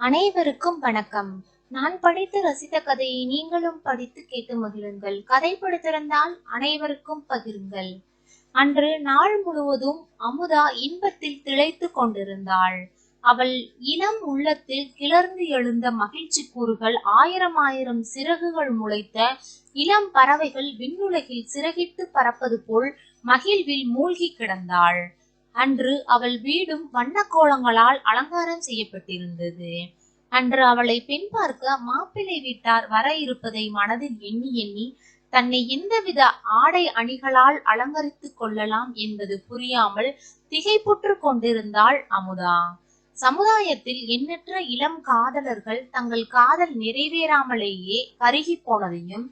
அனைவருக்கும் வணக்கம். நான் படித்து ரசித்த கதையை நீங்களும் படித்து கேட்டு மகிழுங்கள். கதை படித்திருந்தால் அனைவருக்கும் பகிருங்கள். அன்று நாள் முழுவதும் அமுதா இன்பத்தில் திளைத்து கொண்டிருந்தாள். அவள் இளம் உள்ளத்தில் கிளர்ந்து எழுந்த மகிழ்ச்சி கூறுகள் ஆயிரம் ஆயிரம் சிறகுகள் முளைத்த இளம் பறவைகள் விண்ணுலகில் சிறகிட்டு பறப்பது போல் மகிழ்வில் மூழ்கி கிடந்தாள். அன்று அவள் வீடும் வண்ணக்கோலங்களால் அலங்காரம் செய்யப்பட்டிருந்தது. அன்று அவளை பெண் பார்க்க மாப்பிள்ளை வீட்டார் வர இருப்பதை மனதில் எண்ணி எண்ணி தன்னை எந்தவித ஆடை அணிகளால் அலங்கரித்துக் கொள்ளலாம் என்பது புரியாமல் திகைப்புற்று கொண்டிருந்தாள் அமுதா. சமுதாயத்தில் எண்ணற்ற இளம் காதலர்கள் தங்கள் காதல் நிறைவேறாமலேயே கருகி போனதையும்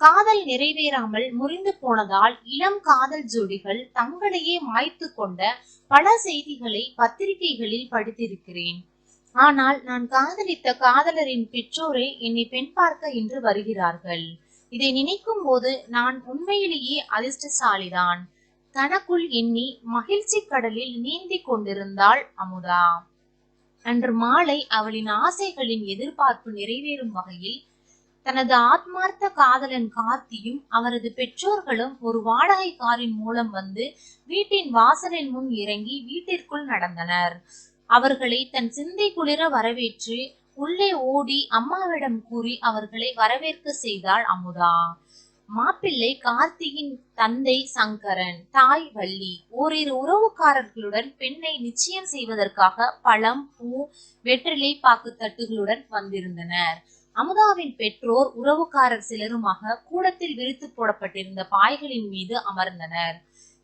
காதல் நிறைவேறாமல் முறிந்து போனதால் இளம் காதல் ஜோடிகள் தங்களையே மாய்த்து கொண்ட பல செய்திகளை பத்திரிகைகளில் படித்திருக்கிறேன். ஆனால் நான் காதலித்த காதலரின் பெற்றோரே என்னை பெண் பார்க்க இன்று வருகிறார்கள். இதை நினைக்கும் போது நான் உண்மையிலேயே அதிர்ஷ்டசாலிதான். தனக்குள் எண்ணி மகிழ்ச்சி கடலில் நீந்தி கொண்டிருந்தாள் அமுதா. அன்று மாலை அவளின் ஆசைகளின் எதிர்பார்ப்பு நிறைவேறும் வகையில் தனது ஆத்மார்த்த காதலன் கார்த்தியும் அவரது பெற்றோர்களும் ஒரு வாடகை காரின் மூலம் வந்து வீட்டின் வாசலின் முன் இறங்கி வீட்டிற்குள் நடந்தனர். அவர்களை தன் சிந்தை குளிர வரவேற்று உள்ளே ஓடி அம்மாவிடம் கூறி அவர்களை வரவேற்க செய்தாள் அமுதா. மாப்பிள்ளை கார்த்தியின் தந்தை சங்கரன் தாய் வள்ளி ஓரிரு உறவுக்காரர்களுடன் பெண்ணை நிச்சயம் செய்வதற்காக பழம் பூ வெற்றிலை பாக்கு தட்டுகளுடன் வந்திருந்தனர். அமுதாவின் பெற்றோர் உறவுக்காரர் சிலருமாக கூடத்தில் விரித்து போடப்பட்டிருந்த பாய்களின் மீது அமர்ந்தனர்.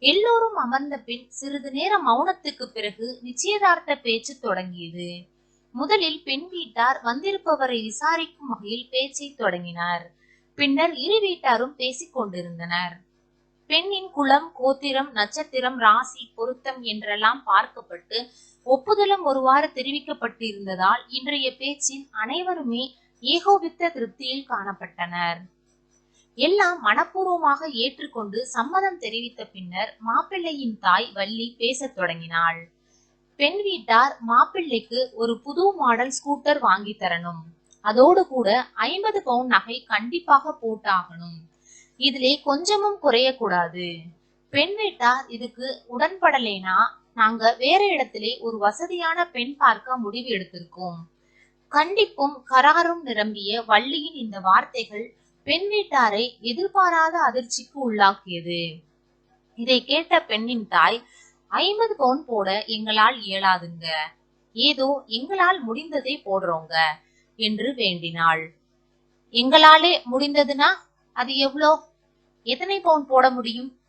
எல்லோரும் அமர்ந்த பின் சிறிது நேர மௌனத்துக்கு பிறகு நிச்சயதார்த்த பேச்சு தொடங்கியது. முதலில் பெண் வீட்டார் வந்திருப்பவரை விசாரிக்கும் வகையில் பேச்சை தொடங்கினார். பின்னர் இரு வீட்டாரும் பேசிக் கொண்டிருந்தனர். பெண்ணின் குலம் கோத்திரம் நட்சத்திரம் ராசி பொருத்தம் என்றெல்லாம் பார்க்கப்பட்டு ஒப்புதலும் ஒருவாறு தெரிவிக்கப்பட்டிருந்ததால் இன்றைய பேச்சில் அனைவருமே ஏகோபித்த திருப்தியில் காணப்பட்டனர். எல்லாம் மனப்பூர்வமாக ஏற்றுக்கொண்டு சம்மதம் தெரிவித்த பின்னர் மாப்பிள்ளையின் தாய் வள்ளி பேசத் தொடங்கினாள். பெண் வீட்டார் மாப்பிள்ளைக்கு ஒரு புது மாடல் ஸ்கூட்டர் வாங்கி தரணும். அதோடு கூட ஐம்பது பவுன் நகை கண்டிப்பாக போட்டாகணும். இதிலே கொஞ்சமும் குறையக்கூடாது. பெண் வீட்டார் இதுக்கு உடன்படலைனா? நாங்க வேற இடத்திலே ஒரு வசதியான பெண் பார்க்க முடிவு எடுத்திருக்கோம். கண்டிப்பும் கராரும் நிரம்பிய வள்ளியின் இந்த வார்த்தைகள் பெண் வீட்டாரை எதிர்பாராத அதிர்ச்சிக்கு உள்ளாக்கியது. இதை கேட்ட பெண்ணின் தாய் ஐம்பது பவுன் போட எங்களால் இயலாதுங்க. ஏதோ எங்களால் முடிந்ததை போடுறோங்க என்று வேண்டினாள். எங்களாலே முடிந்ததுன்னா அது எவ்வளோ? எத்தனை பவுன் போட முடியும்?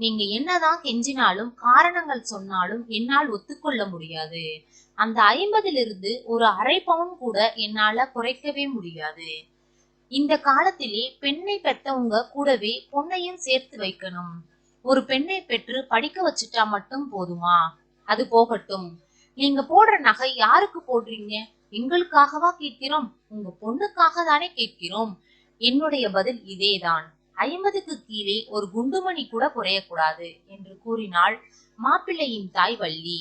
நீங்க என்னதான் கெஞ்சினாலும் காரணங்கள் சொன்னாலும் என்னால் ஒத்துக்கொள்ள முடியாது. அந்த ஐம்பதிலிருந்து ஒரு அரை பவுன் கூட என்னால குறைக்கவே முடியாது. இந்த காலத்திலே பெண்ணை பெத்தவங்க கூடவே பொண்ணையும் சேர்த்து வைக்கணும். ஒரு பெண்ணை பெற்று படிக்க வச்சுட்டா மட்டும் போதுமா? அது போகட்டும். நீங்க போடுற நகை யாருக்கு போடுறீங்க? எங்களுக்காகவா கேட்கிறோம். உங்க பொண்ணுக்காக தானே கேட்கிறோம். என்னுடைய பதில் இதேதான். ஐம்பதுக்கு கீழே ஒரு குண்டுமணி கூட குறையக்கூடாது என்று கூறினாள் மாப்பிள்ளையின் தாய் வள்ளி.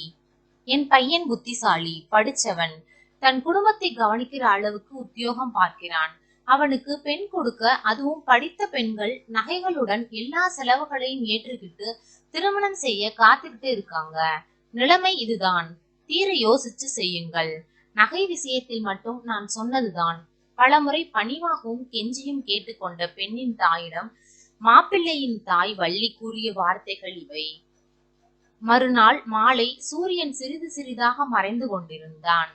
என் பையன் புத்திசாலி படிச்சவன். தன் குடும்பத்தை கவனிக்கிற அளவுக்கு உத்தியோகம் பார்க்கிறான். அவனுக்கு பெண் கொடுக்க அதுவும் படித்த பெண்கள் நகைகளுடன் எல்லா செலவுகளையும் ஏற்றுக்கிட்டு திருமணம் செய்ய காத்துக்கிட்டு இருக்காங்க. நிலைமை இதுதான். தீர யோசிச்சு செய்யுங்கள். நகை விஷயத்தில் மட்டும் நான் சொன்னதுதான். பலமுறை பணிவாகவும் கெஞ்சியும் கேட்டுக்கொண்ட பெண்ணின் தாயிடம் மாப்பிள்ளையின் தாய் வள்ளி கூறிய வார்த்தைகள் இவை. மறுநாள் மாலை சூரியன் சிறிது சிறிதாக மறைந்து கொண்டிருந்தான்.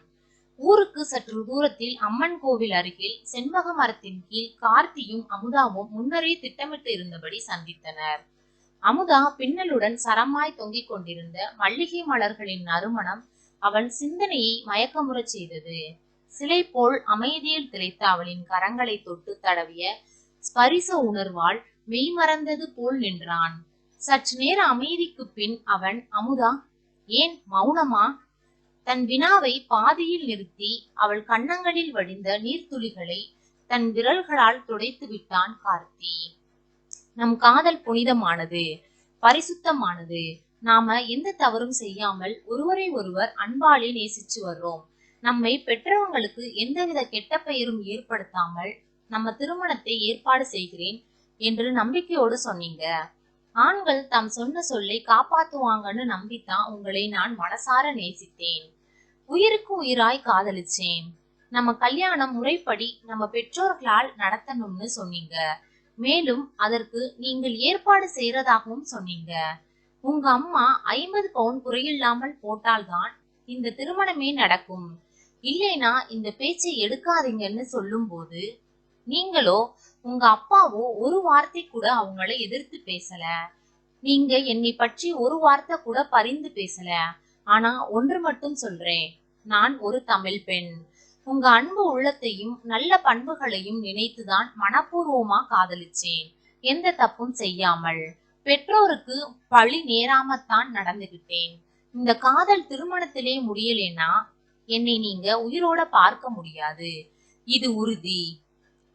ஊருக்கு சற்று தூரத்தில் அம்மன் கோவில் அருகில் செண்பக மரத்தின் கீழ் கார்த்தியும் அமுதாவும் முன்னரே திட்டமிட்டு இருந்தபடி சந்தித்தனர். அமுதா பின்னலுடன் சரமாய் தொங்கிக் கொண்டிருந்த மல்லிகை மலர்களின் நறுமணம் அவன் சிந்தனையை மயக்கமுறச் செய்தது. சிலை போல் அமைதியில் திளைத்த அவளின் கரங்களை தொட்டு தடவிய ஸ்பரிச உணர்வால் மெய்மறந்தது போல் நின்றான். சற்று நேர அமைதிக்கு பின் அவன் அமுதா ஏன் மௌனமா? தன் வினாவை பாதியில் நிறுத்தி அவள் கன்னங்களில் வடிந்த நீர்த்துளிகளை தன் விரல்களால் துடைத்து விட்டான் கார்த்தி. நம் காதல் புனிதமானது பரிசுத்தமானது. நாம எந்த தவறும் செய்யாமல் ஒருவரை ஒருவர் அன்பாலே நேசிச்சு வர்றோம். நம்மை பெற்றவங்களுக்கு எந்தவித கெட்ட பெயரும் ஏற்படுத்தாமல் நம்ம திருமணத்தை ஏற்பாடு செய்கிறேன் என்று நம்பிக்கையோடு சொன்னீங்க. ஆண்கள் தாம் சொன்ன சொல்லை காப்பாத்துவாங்கன்னு நம்பித்தான் உங்களை நான் மனசார நேசித்தேன். உயிருக்கு உயிராய் காதலிச்சேன். நம்ம கல்யாணம் முறைப்படி நம்ம பெற்றோர்களால் நடத்தணும்னு சொன்னீங்க. மேலும் அதற்கு நீங்கள் ஏற்பாடு செய்யறதாகவும் சொன்னீங்க. உங்க அம்மா ஐம்பது பவுன் குறையில்லாமல் போட்டால்தான் இந்த திருமணமே நடக்கும். இல்லைனா இந்த பேச்சை எடுக்காதீங்கன்னு சொல்லும்போது நீங்களோ உங்க அப்பாவோ ஒரு வார்த்தை கூட அவங்கள எதிர்த்து பேசல. நீங்க என்னை பற்றி ஒரு வார்த்தை கூட பரிந்து பேசல. ஆனா ஒன்று மட்டும் சொல்றேன். நான் ஒரு தமிழ் பெண். உங்க அன்பு உள்ளத்தையும் நல்ல பண்புகளையும் நினைத்துதான் மனப்பூர்வமா காதலிச்சேன். எந்த தப்பும் செய்யாமல். பெற்றோருக்கு பழி நேராமத்தான் நடந்துகிட்டேன். இந்த காதல் திருமணத்திலே முடியலேன்னா என்னை நீங்க உயிரோட பார்க்க முடியாது. இது உறுதி.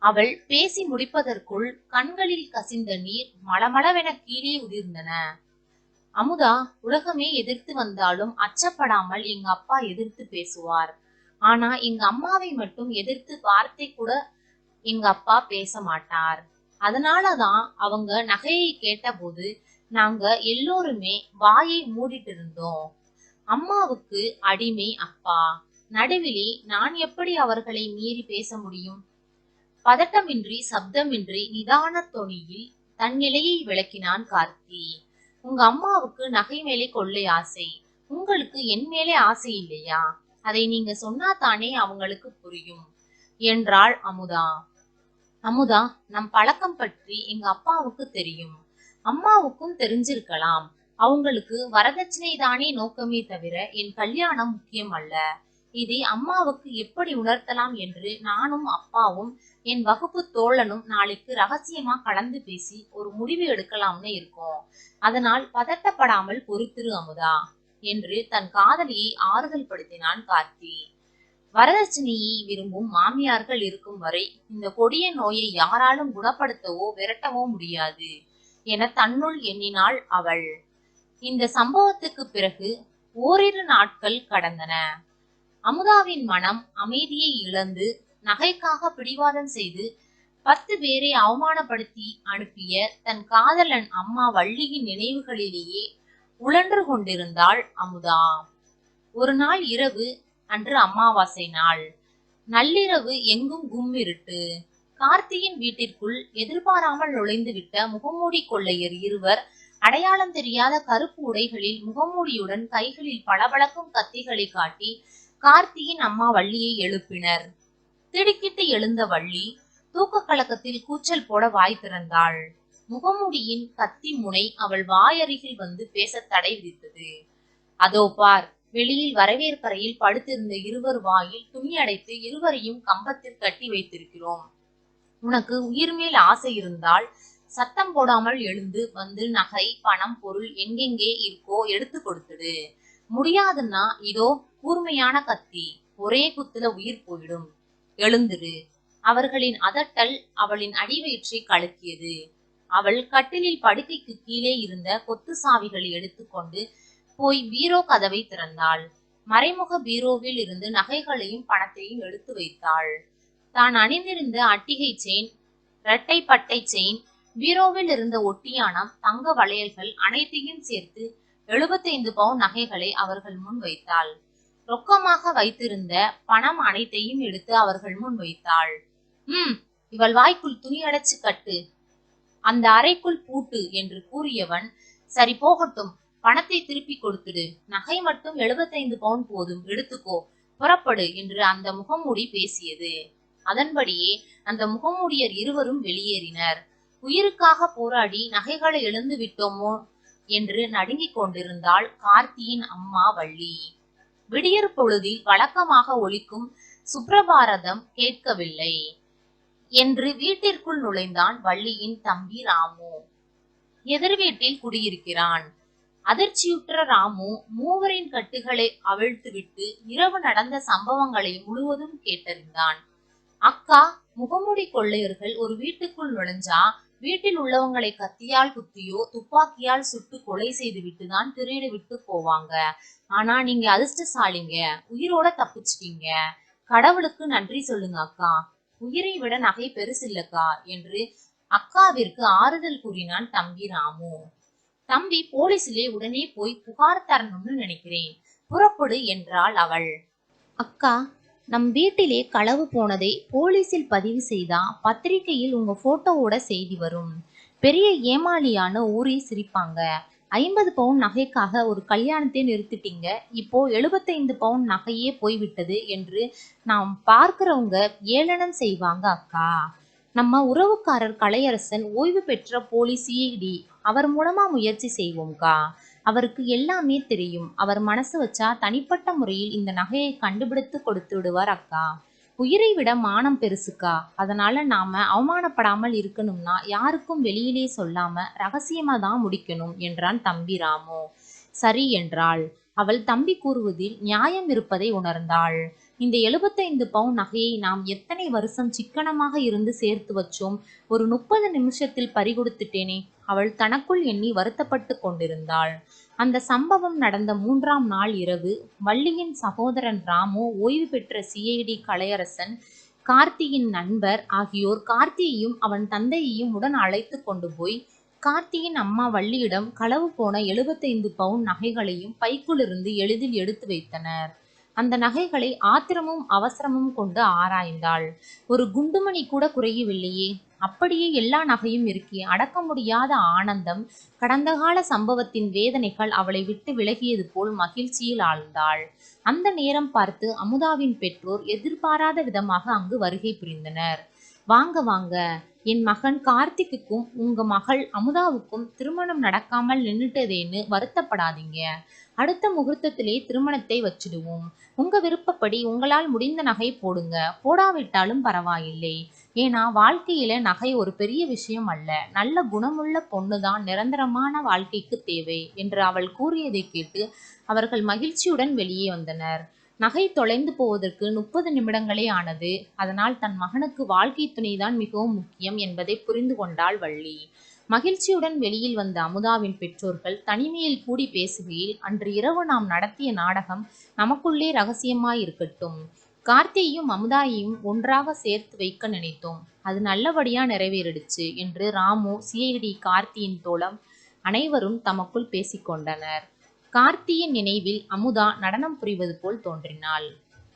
அவள் பேசி முடிப்பதற்குள் கண்களில் கசிந்த நீர் மளமளவென கீழே உதிர்ந்தன. அமுதா உலகமே எதிர்த்து வந்தாலும் அச்சப்படாமல் எங்க அப்பா எதிர்த்து பேசுவார். ஆனா எங்க அம்மாவை மட்டும் எதிர்த்து வார்த்தை கூட எங்க அப்பா பேச மாட்டார். அதனாலதான் அவங்க நகையை கேட்டபோது நாங்க எல்லோருமே வாயை மூடிட்டு இருந்தோம் அம்மாவுக்கு அடிமை அப்பா. நடுவிலே நான் எப்படி அவர்களை மீறி பேச முடியும்? பதட்டமின்றி சப்தமின்றி நிதான தொனியில் தன் நிலையை விளக்கினான் கார்த்தி. உங்க அம்மாவுக்கு நகை மேலே கொள்ளை ஆசை. உங்களுக்கு என் மேலே ஆசை இல்லையா? அதை நீங்க சொன்னா தானே அவங்களுக்கு புரியும். என்றாள் அமுதா. அமுதா நம் பழக்கம் பற்றி எங்க அப்பாவுக்கு தெரியும். அம்மாவுக்கும் தெரிஞ்சிருக்கலாம். அவங்களுக்கு வரதட்சணை தானே நோக்கமே தவிர என் கல்யாணம் முக்கியம் அல்ல. இதை அம்மாவுக்கு எப்படி உணர்த்தலாம் என்று நானும் அப்பாவும் என் வகுப்பு தோழனும் நாளைக்கு ரகசியமா கலந்து பேசி ஒரு முடிவு எடுக்கலாம்னு இருக்கோம். அதனால் பதட்டப்படாமல் பொறுத்திரு அமுதா என்று தன் காதலியை ஆறுதல் படுத்தினான் கார்த்தி. வரதட்சணையை விரும்பும் மாமியார்கள் இருக்கும் வரை இந்த கொடிய நோயை யாராலும் குணப்படுத்தவோ விரட்டவோ முடியாது என தன்னுள் எண்ணினாள் அவள். இந்த சம்பவத்துக்கு பிறகு ஓரிரு நாட்கள் கடந்தன. அமுதாவின் மனம் அமைதியை இழந்து நகைக்காக பிடிவாதம் செய்து பத்து பேரை அவமானப்படுத்தி அனுப்பிய தன் காதலன் அம்மா வள்ளியின் நினைவுகளிலேயே உழன்று கொண்டிருந்தாள் அமுதா. ஒரு நாள் இரவு அன்று அமாவாசை நாள். நள்ளிரவு எங்கும் கும்மிருட்டு கார்த்தியின் வீட்டிற்குள் எதிர்பாராமல் நுழைந்துவிட்ட முகமூடி கொள்ளையர் இருவர் அடையாளம் தெரியாத கருப்பு உடைகளில் முகமூடியுடன் கைகளில் பளபளக்கும் கத்திகளை காட்டி கார்த்தியின் அம்மா வள்ளியை எழுப்பினர். திடுக்கிட்டு எழுந்த வள்ளி தூக்க கலக்கத்தில் கூச்சல் போட வாய் திறந்தாள். முகமூடியின் கத்தி முனை அவள் வாயருகில் வந்து பேச தடை விதித்தது. அதோ பார் வெளியில் வரவேற்பறையில் படுத்திருந்த இருவர் வாயில் துணி அடைத்து இருவரையும் கம்பத்தில் கட்டி வைத்திருக்கிறோம். உனக்கு உயிர் மேல் ஆசை இருந்தால் சத்தம் போடாமல் எழுந்து வந்து நகை பணம் பொருள் எங்கெங்கே இருக்கோ எடுத்து கொடுத்துடு. முடியாதுன்னா இதோ கூர்மையான கத்தி ஒரே குத்துல உயிர் போயிடும். எழுந்துரு. அவர்களின் அதட்டல் அவளின் அடிவயிற்றை கலக்கியது. அவள் கட்டிலில் படுக்கைக்கு கீழே இருந்த கொத்து சாவிகளை எடுத்துக்கொண்டு போய் பீரோ கதவை திறந்தாள். மறைமுக பீரோவில் இருந்து நகைகளையும் பணத்தையும் எடுத்து வைத்தாள். தான் அணிந்திருந்த அட்டிகை செயின் இரட்டை பட்டை செயின் பீரோவில் இருந்த ஒட்டியானம் தங்க வளையல்கள் அனைத்தையும் சேர்த்து எழுபத்தைந்து பவுன் நகைகளை அவர்கள் முன் வைத்தாள். ரொக்கமாக வைத்திருந்த பணம் அனைத்தையும் எடுத்து அவர்கள் முன் வைத்தாள். உம் இவள் வாய்க்குள் துணி அடைச்சு கட்டு. அந்த அறைக்குள் பூட்டு என்று கூறியவன் சரி போகட்டும் பணத்தை திருப்பி கொடுத்துடு. நகை மட்டும் எழுபத்தைந்து பவுன் போதும் எடுத்துக்கோ. புறப்படு என்று அந்த முகமூடி பேசியது. அதன்படியே அந்த முகமூடியர் இருவரும் வெளியேறினர். உயிருக்காக போராடி நகைகளை எழுந்து விட்டோமோ என்று நடுங்கிக் கொண்டிருந்தாள் கார்த்தியின் அம்மா வள்ளி. விடியற் பொழுதில் வழக்கமாக ஒலிக்கும் சுப்பிரபாரதம் கேட்கவில்லை என்று வீட்டிற்குள் நுழைந்தான் வள்ளியின் தம்பி ராமு. எதிர் வீட்டில் குடியிருக்கிறான். அதிர்ச்சியுற்ற ராமு மூவரின் கட்டுகளை அவிழ்த்துவிட்டு இரவு நடந்த சம்பவங்களை முழுவதும் கேட்டறிந்தான். அக்கா முகமுடி கொள்ளையர்கள் ஒரு வீட்டுக்குள் நுழைஞ்சா வீட்டில் உள்ளவங்களை கத்தியால் குத்தியோ துப்பாக்கியால் சுட்டு கொலை செய்து விட்டுதான் திருடி விட்டு போவாங்க. ஆனா நீங்க அதிர்ஷ்டசாலிங்க. உயிரோட தப்பிச்சிட்டீங்க. கடவுளுக்கு நன்றி சொல்லுங்க அக்கா. உயிரை விட நகை பெருசில்லக்கா என்று அக்காவிற்கு ஆறுதல் கூறினான் தம்பி ராமு. தம்பி போலீஸிலே உடனே போய் புகார் தரணும்னு நினைக்கிறேன். புறப்படு என்றாள் அவள். அக்கா நம் வீட்டிலே களவு போனதை போலீஸில் பதிவு செய்தா பத்திரிகையில் உங்க போட்டோவோட செய்தி வரும். பெரிய ஏமாளியான ஊரே சிரிப்பாங்க. ஐம்பது பவுன் நகைக்காக ஒரு கல்யாணத்தை நிறுத்திட்டீங்க. இப்போ எழுபத்தைந்து பவுன் நகையே போய்விட்டது என்று நாம் பார்க்கிறவங்க ஏளனம் செய்வாங்க அக்கா. நம்ம உறவுக்காரர் கலையரசன் ஓய்வு பெற்ற போலீஸ் சிஐடி. அவர் மூலமா முயற்சி செய்வோம்க்கா. அவருக்கு எல்லாமே தெரியும். அவர் மனசு வச்சா தனிப்பட்ட முறையில் இந்த நகையை கண்டுபிடித்து கொடுத்து விடுவார் அக்கா. உயிரை விட மானம் பெருசுக்கா? அதனால நாம அவமானப்படாமல் இருக்கணும்னா யாருக்கும் வெளியிலே சொல்லாம ரகசியமா தான் முடிக்கணும் என்றான் தம்பி ராமு. சரி என்றாள். அவள் தம்பி கூறுவதில் நியாயம் இருப்பதை உணர்ந்தாள். இந்த எழுபத்தைந்து பவுன் நகையை நாம் எத்தனை வருஷம் சிக்கனமாக இருந்து சேர்த்து வச்சோம்? ஒரு முப்பது நிமிஷத்தில் பறிகொடுத்துட்டேனே. அவள் தனக்குள் எண்ணி வருத்தப்பட்டு கொண்டிருந்தாள். அந்த சம்பவம் நடந்த மூன்றாம் நாள் இரவு வள்ளியின் சகோதரன் ராமு ஓய்வு பெற்ற சிஐடி கலையரசன் கார்த்தியின் நண்பர் ஆகியோர் கார்த்தியையும் அவன் தந்தையையும் உடன் அழைத்து கொண்டு போய் கார்த்தியின் அம்மா வள்ளியிடம் களவு போன எழுபத்தைந்து பவுன் நகைகளையும் பைக்குள்ளிருந்து எளிதில் எடுத்து வைத்தனர். அந்த நகைகளை ஆத்திரமும் அவசரமும் கொண்டு ஆராய்ந்தாள். ஒரு குண்டுமணி கூட குறையவில்லையே. அப்படியே எல்லா நகையும் இருக்கே அடக்க முடியாத ஆனந்தம் கடந்த கால சம்பவத்தின் வேதனைகள் அவளை விட்டு விலகியது போல் மகிழ்ச்சியில் ஆழ்ந்தாள். அந்த நேரம் பார்த்து அமுதாவின் பெற்றோர் எதிர்பாராத விதமாக அங்கு வருகை புரிந்தனர். வாங்க வாங்க. என் மகன் கார்த்திக்குக்கும் உங்க மகள் அமுதாவுக்கும் திருமணம் நடக்காமல் நின்னுட்டதேன்னு வருத்தப்படாதீங்க. அடுத்த முகூர்த்தத்திலே திருமணத்தை வச்சிடுவோம். உங்க விருப்பப்படி உங்களால் முடிந்த நகை போடுங்க. போடாவிட்டாலும் பரவாயில்லை. ஏன்னா வாழ்க்கையில நகை ஒரு பெரிய விஷயம் அல்ல. நல்ல குணமுள்ள பொண்ணுதான் நிரந்தரமான வாழ்க்கைக்கு தேவை என்று அவள் கூறியதை கேட்டு அவர்கள் மகிழ்ச்சியுடன் வெளியே வந்தனர். நகை தொலைந்து போவதற்கு முப்பது நிமிடங்களே ஆனது. அதனால் தன் மகனுக்கு வாழ்க்கை துணைதான் மிகவும் முக்கியம் என்பதை புரிந்து கொண்டாள் வள்ளி. மகிழ்ச்சியுடன் வெளியில் வந்த அமுதாவின் பெற்றோர்கள் தனிமையில் கூடி பேசுகையில் அன்று இரவு நாம் நடத்திய நாடகம் நமக்குள்ளே ரகசியமாயிருக்கட்டும் கார்த்தியையும் அமுதாயையும் ஒன்றாக சேர்த்து வைக்க நினைத்தோம். அது நல்லபடியா நிறைவேறிடுச்சு என்று ராமு சிஐடி கார்த்தியின் தோழம் அனைவரும் தமக்குள் பேசிக்கொண்டனர். கார்த்தியின் நினைவில் அமுதா நடனம் புரிவது போல் தோன்றினாள்.